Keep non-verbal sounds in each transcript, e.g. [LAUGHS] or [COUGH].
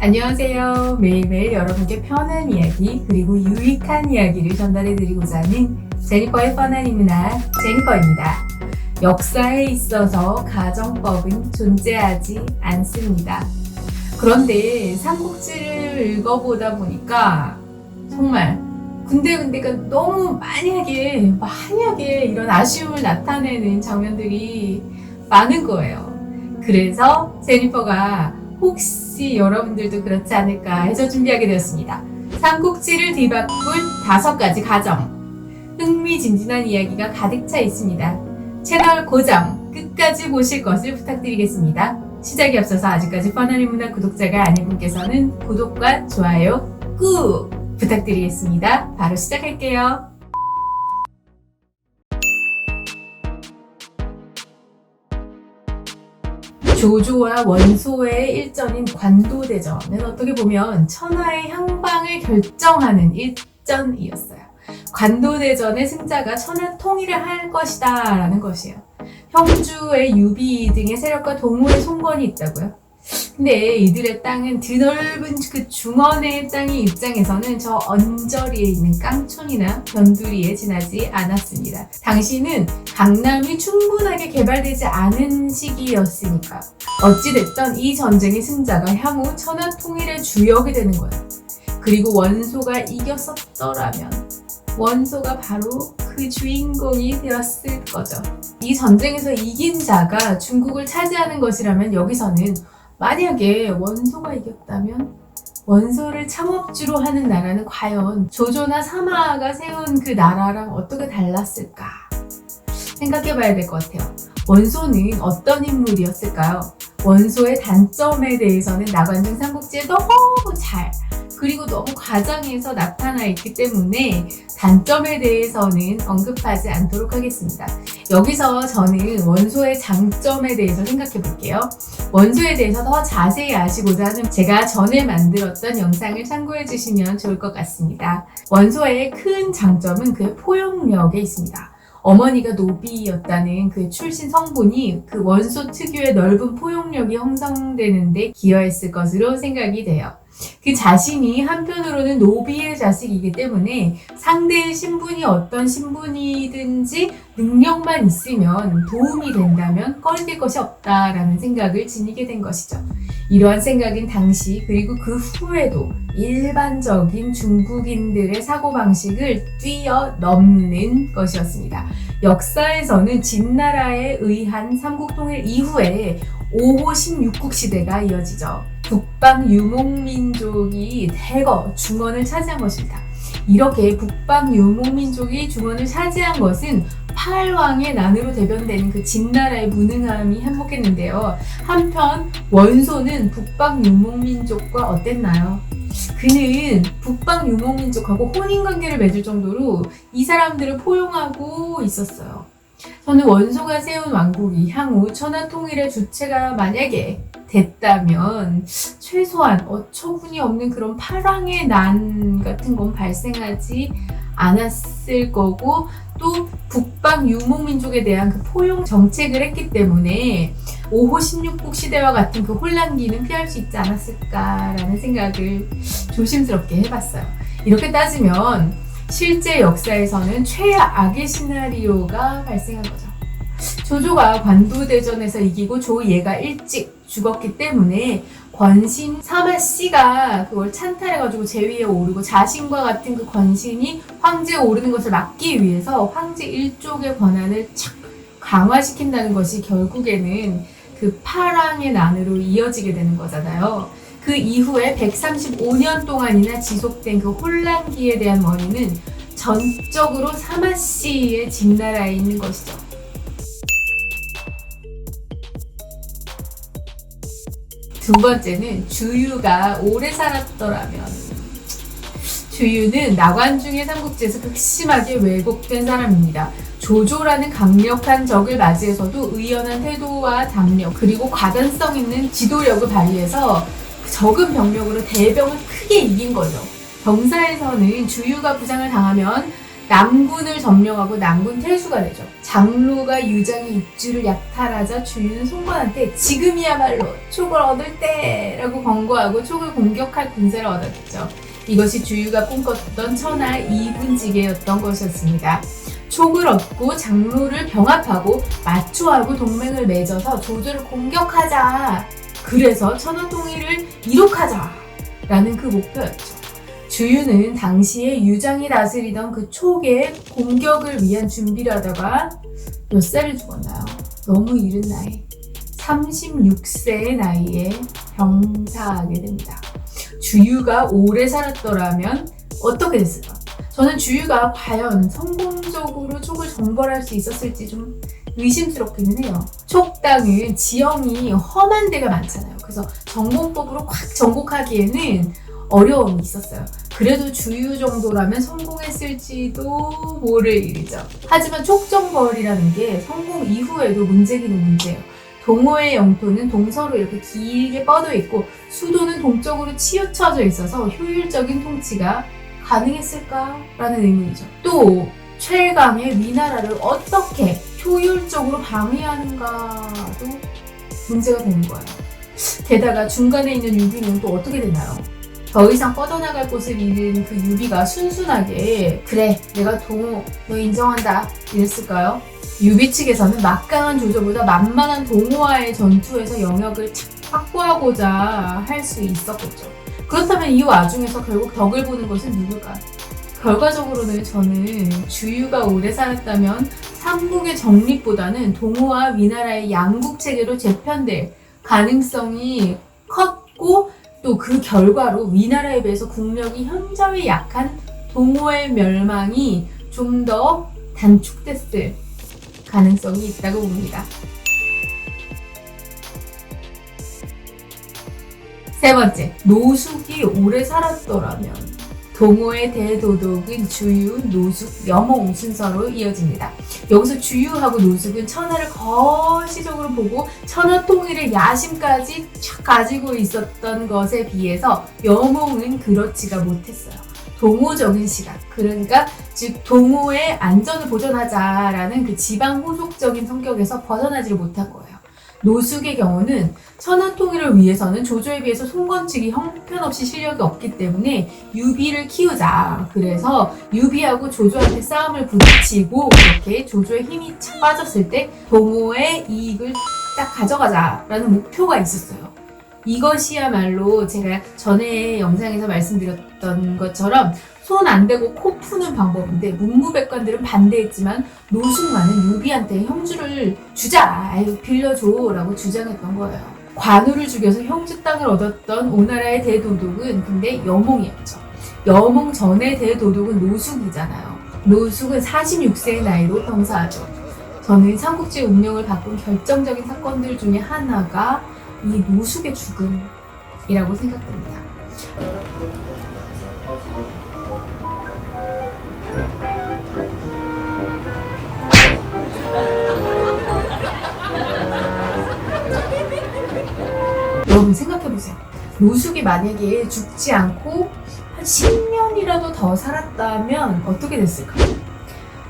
안녕하세요. 매일매일 여러분께 편한 이야기 그리고 유익한 이야기를 전달해드리고자 하는 제니퍼의 뻔한 인문학 제니퍼입니다. 역사에 있어서 가정법은 존재하지 않습니다. 그런데 삼국지를 읽어보다 보니까 정말 군데군데가 너무 만약에 만약에 이런 아쉬움을 나타내는 장면들이 많은 거예요. 그래서 제니퍼가 혹시 여러분들도 그렇지 않을까 해서 준비하게 되었습니다. 삼국지를 뒤바꿀 다섯 가지 가정. 흥미진진한 이야기가 가득 차 있습니다. 채널 고정 끝까지 보실 것을 부탁드리겠습니다. 시작에 앞서서 아직까지 뻔한 인문학 구독자가 아닌 분께서는 구독과 좋아요 꾹 부탁드리겠습니다. 바로 시작할게요. 조조와 원소의 일전인 관도대전은 어떻게 보면 천하의 향방을 결정하는 일전이었어요. 관도대전의 승자가 천하 통일을 할 것이다 라는 것이에요. 형주의 유비 등의 세력과 동호의 송건이 있다고요. 근데 이들의 땅은 드넓은 그 중원의 땅의 입장에서는 저 언저리에 있는 깡촌이나 변두리에 지나지 않았습니다. 당시는 강남이 충분하게 개발되지 않은 시기였으니까 어찌됐든 이 전쟁의 승자가 향후 천하 통일의 주역이 되는 거예요. 그리고 원소가 이겼었더라면 원소가 바로 그 주인공이 되었을 거죠. 이 전쟁에서 이긴 자가 중국을 차지하는 것이라면 여기서는 만약에 원소가 이겼다면 원소를 창업주로 하는 나라는 과연 조조나 사마가 세운 그 나라랑 어떻게 달랐을까 생각해 봐야 될 것 같아요. 원소는 어떤 인물이었을까요? 원소의 단점에 대해서는 나관중 삼국지에 너무 잘 그리고 너무 과장해서 나타나 있기 때문에 단점에 대해서는 언급하지 않도록 하겠습니다. 여기서 저는 원소의 장점에 대해서 생각해 볼게요. 원소에 대해서 더 자세히 아시고자 하는 제가 전에 만들었던 영상을 참고해 주시면 좋을 것 같습니다. 원소의 큰 장점은 그의 포용력에 있습니다. 어머니가 노비였다는 그 출신 성분이 그 원소 특유의 넓은 포용력이 형성되는데 기여했을 것으로 생각이 돼요. 그 자신이 한편으로는 노비의 자식이기 때문에 상대의 신분이 어떤 신분이든지 능력만 있으면 도움이 된다면 껄릴 것이 없다라는 생각을 지니게 된 것이죠. 이러한 생각은 당시 그리고 그 후에도 일반적인 중국인들의 사고방식을 뛰어넘는 것이었습니다. 역사에서는 진나라에 의한 삼국통일 이후에 5호 16국 시대가 이어지죠. 북방 유목민족이 대거 중원을 차지한 것입니다. 이렇게 북방 유목민족이 중원을 차지한 것은 팔왕의 난으로 대변되는 그 진나라의 무능함이 한몫했는데요. 한편 원소는 북방 유목민족과 어땠나요? 그는 북방 유목민족하고 혼인관계를 맺을 정도로 이 사람들을 포용하고 있었어요. 저는 원소가 세운 왕국이 향후 천하 통일의 주체가 만약에 됐다면 최소한 어처구니 없는 그런 파랑의 난 같은 건 발생하지 않았을 거고 또 북방 유목민족에 대한 그 포용 정책을 했기 때문에 5호 16국 시대와 같은 그 혼란기는 피할 수 있지 않았을까라는 생각을 조심스럽게 해봤어요. 이렇게 따지면 실제 역사에서는 최악의 시나리오가 발생한 거죠. 조조가 관도대전에서 이기고 조예가 일찍 죽었기 때문에 권신 사마 씨가 그걸 찬탈해가지고 제위에 오르고 자신과 같은 그 권신이 황제에 오르는 것을 막기 위해서 황제 일족의 권한을 착 강화시킨다는 것이 결국에는 그 파랑의 난으로 이어지게 되는 거잖아요. 그 이후에 135년 동안이나 지속된 그 혼란기에 대한 원인은 전적으로 사마 씨의 진나라에 있는 것이죠. 두 번째는 주유가 오래 살았더라면 주유는 나관중의 삼국지에서 극심하게 왜곡된 사람입니다. 조조라는 강력한 적을 맞이해서도 의연한 태도와 담력 그리고 과단성 있는 지도력을 발휘해서 적은 병력으로 대병을 크게 이긴 거죠. 병사에서는 주유가 부상을 당하면 남군을 점령하고 남군 퇴수가 되죠. 장로가 유장의 입주를 약탈하자 주유는 송건한테 지금이야말로 촉을 얻을 때라고 권고하고 촉을 공격할 군세를 얻었죠. 이것이 주유가 꿈꿨던 천하 이군지계였던 것이었습니다. 촉을 얻고 장로를 병합하고 마초하고 동맹을 맺어서 조조를 공격하자. 그래서 천하 통일을 이룩하자. 라는 그 목표였죠. 주유는 당시에 유장이 다스리던 그 촉의 공격을 위한 준비를 하다가 몇 살을 죽었나요? 너무 이른 나이. 36세의 나이에 병사하게 됩니다. 주유가 오래 살았더라면 어떻게 됐을까? 저는 주유가 과연 성공적으로 촉을 정벌할 수 있었을지 좀 의심스럽기는 해요. 촉당은 지형이 험한 데가 많잖아요. 그래서 전공법으로 확 전곡하기에는 어려움이 있었어요. 그래도 주유 정도라면 성공했을지도 모를 일이죠. 하지만 촉정벌이라는 게 성공 이후에도 문제기는 문제예요. 동호의 영토는 동서로 이렇게 길게 뻗어 있고 수도는 동쪽으로 치우쳐져 있어서 효율적인 통치가 가능했을까라는 의문이죠. 또 최강의 위나라를 어떻게 효율적으로 방해하는가도 문제가 되는 거예요. 게다가 중간에 있는 유비는 또 어떻게 되나요? 더 이상 뻗어나갈 곳을 잃은 그 유비가 순순하게 그래 내가 동호 너 인정한다 이랬을까요? 유비 측에서는 막강한 조조보다 만만한 동호와의 전투에서 영역을 착 확보하고자 할 수 있었겠죠. 그렇다면 이 와중에서 결국 덕을 보는 것은 누굴까? 결과적으로는 저는 주유가 오래 살았다면 삼국의 정립보다는 동호와 위나라의 양국 체계로 재편될 가능성이 컸고 또 그 결과로 위나라에 비해서 국력이 현저히 약한 동호의 멸망이 좀 더 단축됐을 가능성이 있다고 봅니다. 세 번째, 노숙이 오래 살았더라면 동호의 대도독은 주유, 노숙, 여몽 순서로 이어집니다. 여기서 주유하고 노숙은 천하를 거시적으로 보고 천하 통일의 야심까지 촥 가지고 있었던 것에 비해서 여몽은 그렇지가 못했어요. 동호적인 시각, 그러니까 즉 동호의 안전을 보존하자라는 그 지방 호속적인 성격에서 벗어나지를 못한 거예요. 노숙의 경우는 천하 통일을 위해서는 조조에 비해서 송건 측이 형편없이 실력이 없기 때문에 유비를 키우자. 그래서 유비하고 조조한테 싸움을 부딪히고 그렇게 조조의 힘이 착 빠졌을 때 동호의 이익을 딱 가져가자라는 목표가 있었어요. 이것이야말로 제가 전에 영상에서 말씀드렸던 것처럼 손 안 대고 코 푸는 방법인데 문무백관들은 반대했지만 노숙만은 유비한테 형주를 주자, 아유 빌려줘라고 주장했던 거예요. 관우를 죽여서 형주 땅을 얻었던 오나라의 대도독은 근데 여몽이었죠. 여몽 전의 대도독은 노숙이잖아요. 노숙은 46세의 나이로 병사하죠. 저는 삼국지 운명을 바꾼 결정적인 사건들 중에 하나가 이 노숙의 죽음이라고 생각됩니다. 여러분 생각해보세요. 노숙이 만약에 죽지 않고 한 10년이라도 더 살았다면 어떻게 됐을까요?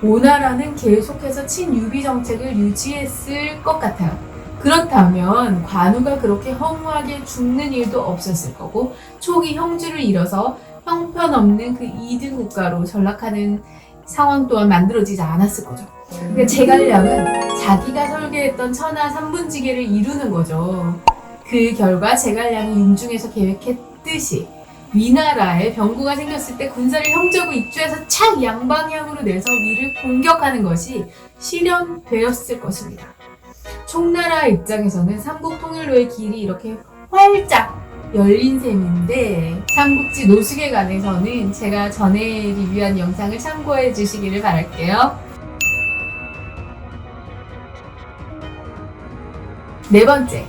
오나라는 계속해서 친유비 정책을 유지했을 것 같아요. 그렇다면 관우가 그렇게 허무하게 죽는 일도 없었을 거고 초기 형주를 잃어서 형편없는 그 2등 국가로 전락하는 상황 또한 만들어지지 않았을 거죠. 그러니까 제갈량은 자기가 설계했던 천하 3분지계를 이루는 거죠. 그 결과 제갈량이 윤중에서 계획했듯이 위나라에 병구가 생겼을 때 군사를 형제고 입주해서 착 양방향으로 내서 위를 공격하는 것이 실현되었을 것입니다. 총나라 입장에서는 삼국 통일로의 길이 이렇게 활짝 열린 셈인데 삼국지 노숙에 관해서는 제가 전에 리뷰한 영상을 참고해 주시기를 바랄게요. 네 번째,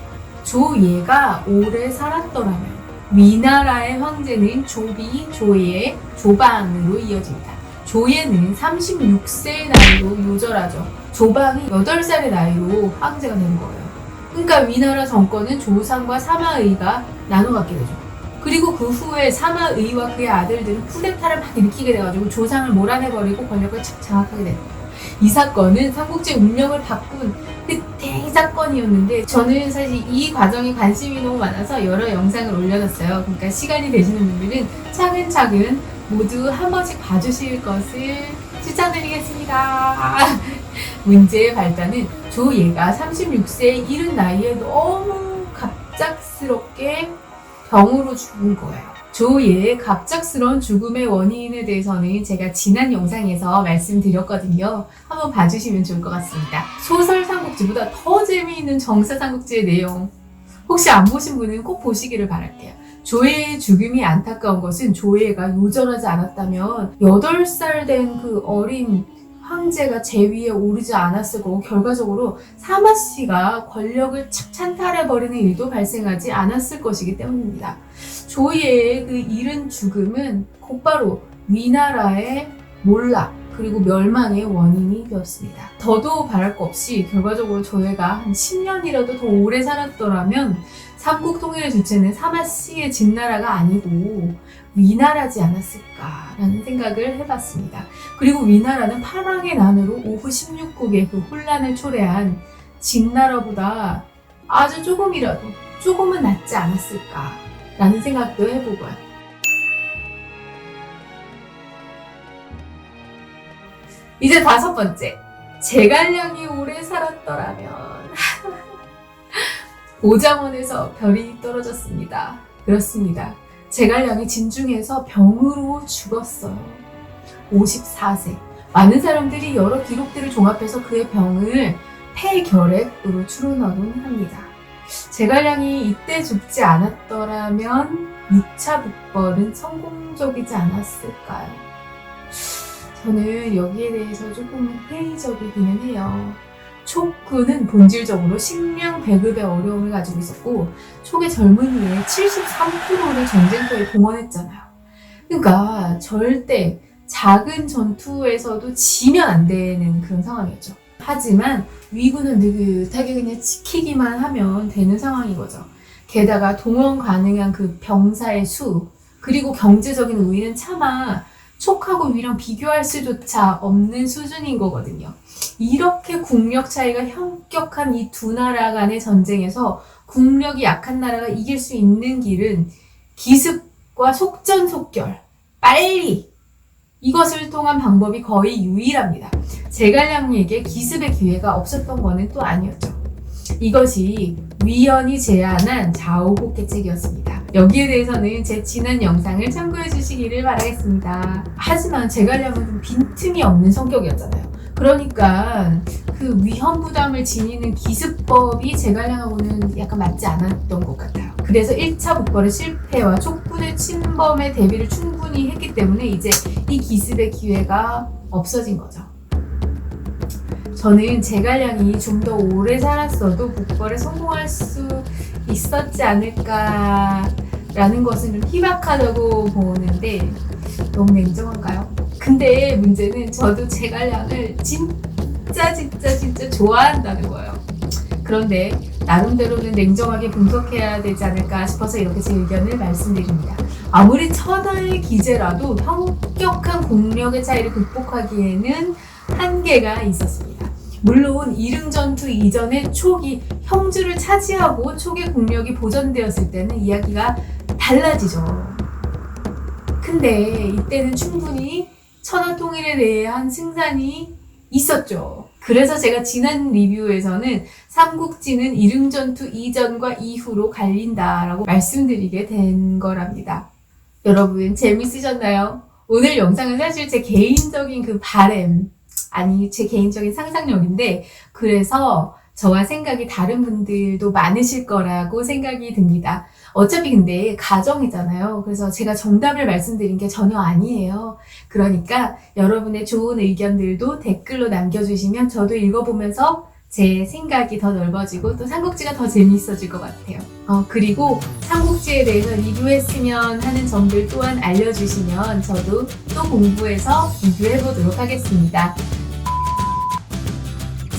조예가 오래 살았더라면 위나라의 황제는 조비, 조예, 조방으로 이어집니다. 조예는 36세의 나이로 요절하죠. 조방이 8살의 나이로 황제가 된 거예요. 그러니까 위나라 정권은 조상과 사마의가 나눠 갖게 되죠. 그리고 그 후에 사마의와 그의 아들들은 쿠데타를 막 일으키게 돼가지고 조상을 몰아내버리고 권력을 착 장악하게 됩니다. 이 사건은 삼국지 운명을 바꾼 그 대사건이었는데 저는 사실 이 과정에 관심이 너무 많아서 여러 영상을 올려놨어요. 그러니까 시간이 되시는 분들은 차근차근 모두 한 번씩 봐주실 것을 추천드리겠습니다. [LAUGHS] 문제의 발단은 조예가 36세의 이른 나이에 너무 갑작스럽게 병으로 죽은 거예요. 조예의 갑작스러운 죽음의 원인에 대해서는 제가 지난 영상에서 말씀드렸거든요. 한번 봐주시면 좋을 것 같습니다. 소설 삼국지보다 더 재미있는 정사 삼국지의 내용 혹시 안 보신 분은 꼭 보시기를 바랄게요. 조예의 죽음이 안타까운 것은 조예가 요절하지 않았다면 8살 된 그 어린 황제가 제위에 오르지 않았을 거고 결과적으로 사마 씨가 권력을 착 찬탈해버리는 일도 발생하지 않았을 것이기 때문입니다. 조예의 그 이른 죽음은 곧바로 위나라의 몰락 그리고 멸망의 원인이 되었습니다. 더도 바랄 거 없이 결과적으로 조예가 한 10년이라도 더 오래 살았더라면 삼국 통일의 주체는 사마 씨의 진나라가 아니고 위나라지 않았을까라는 생각을 해봤습니다. 그리고 위나라는 파랑의 난으로 오후 16국의 그 혼란을 초래한 진나라보다 아주 조금이라도 조금은 낫지 않았을까라는 생각도 해보고요. 이제 다섯 번째. 제갈량이 오래 살았더라면. [LAUGHS] 오장원에서 별이 떨어졌습니다. 그렇습니다. 제갈량이 진중에서 병으로 죽었어요. 54세. 많은 사람들이 여러 기록들을 종합해서 그의 병을 폐결핵으로 추론하곤 합니다. 제갈량이 이때 죽지 않았더라면 6차 북벌은 성공적이지 않았을까요? 저는 여기에 대해서 조금 회의적이기는 해요. 촉구는 본질적으로 식량 배급의 어려움을 가지고 있었고 촉의 젊은이의 73%를 전쟁터에 동원했잖아요. 그러니까 절대 작은 전투에서도 지면 안 되는 그런 상황이었죠. 하지만 위군은 느긋하게 그냥 지키기만 하면 되는 상황인 거죠. 게다가 동원 가능한 그 병사의 수, 그리고 경제적인 우위는 차마 촉하고 위랑 비교할 수조차 없는 수준인 거거든요. 이렇게 국력 차이가 현격한 이 두 나라 간의 전쟁에서 국력이 약한 나라가 이길 수 있는 길은 기습과 속전속결, 빨리 이것을 통한 방법이 거의 유일합니다. 제갈량에게 기습의 기회가 없었던 것은 또 아니었죠. 이것이 위원이 제안한 좌우복개책이었습니다. 여기에 대해서는 제 지난 영상을 참고해 주시기를 바라겠습니다. 하지만 제갈량은 좀 빈틈이 없는 성격이었잖아요. 그러니까 그 위험 부담을 지니는 기습법이 제갈량하고는 약간 맞지 않았던 것 같아요. 그래서 1차 북벌의 실패와 촉군의 침범의 대비를 충분히 했기 때문에 이제 이 기습의 기회가 없어진 거죠. 저는 제갈량이 좀 더 오래 살았어도 북벌에 성공할 수 있었지 않을까라는 것은 좀 희박하다고 보는데 너무 냉정한가요? 근데 문제는 저도 제갈량을 진짜 진짜 진짜 좋아한다는 거예요. 그런데 나름대로는 냉정하게 분석해야 되지 않을까 싶어서 이렇게 제 의견을 말씀드립니다. 아무리 천하의 기재라도 현격한 국력의 차이를 극복하기에는 한계가 있었습니다. 물론 이릉 전투 이전에 촉이 형주를 차지하고 촉의 국력이 보존되었을 때는 이야기가 달라지죠. 근데 이때는 충분히 천하 통일에 대한 승산이 있었죠. 그래서 제가 지난 리뷰에서는 삼국지는 이릉전투 이전과 이후로 갈린다라고 말씀드리게 된 거랍니다. 여러분 재밌으셨나요? 오늘 영상은 사실 제 개인적인 그 바램 아니 제 개인적인 상상력인데 그래서 저와 생각이 다른 분들도 많으실 거라고 생각이 듭니다. 어차피 근데 가정이잖아요. 그래서 제가 정답을 말씀드린 게 전혀 아니에요. 그러니까 여러분의 좋은 의견들도 댓글로 남겨주시면 저도 읽어보면서 제 생각이 더 넓어지고 또 삼국지가 더 재미있어질 것 같아요. 어, 그리고 삼국지에 대해서 리뷰했으면 하는 점들 또한 알려주시면 저도 또 공부해서 리뷰해보도록 하겠습니다.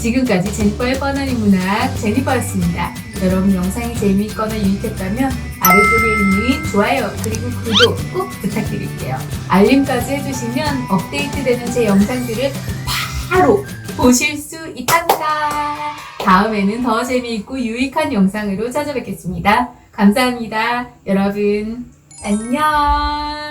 지금까지 제니퍼의 뻔한 인문학 제니퍼였습니다. 여러분 영상이 재미있거나 유익했다면 아래쪽에 있는 좋아요 그리고 구독 꼭 부탁드릴게요. 알림까지 해주시면 업데이트되는 제 영상들을 바로 보실 수 있답니다. 다음에는 더 재미있고 유익한 영상으로 찾아뵙겠습니다. 감사합니다. 여러분, 안녕!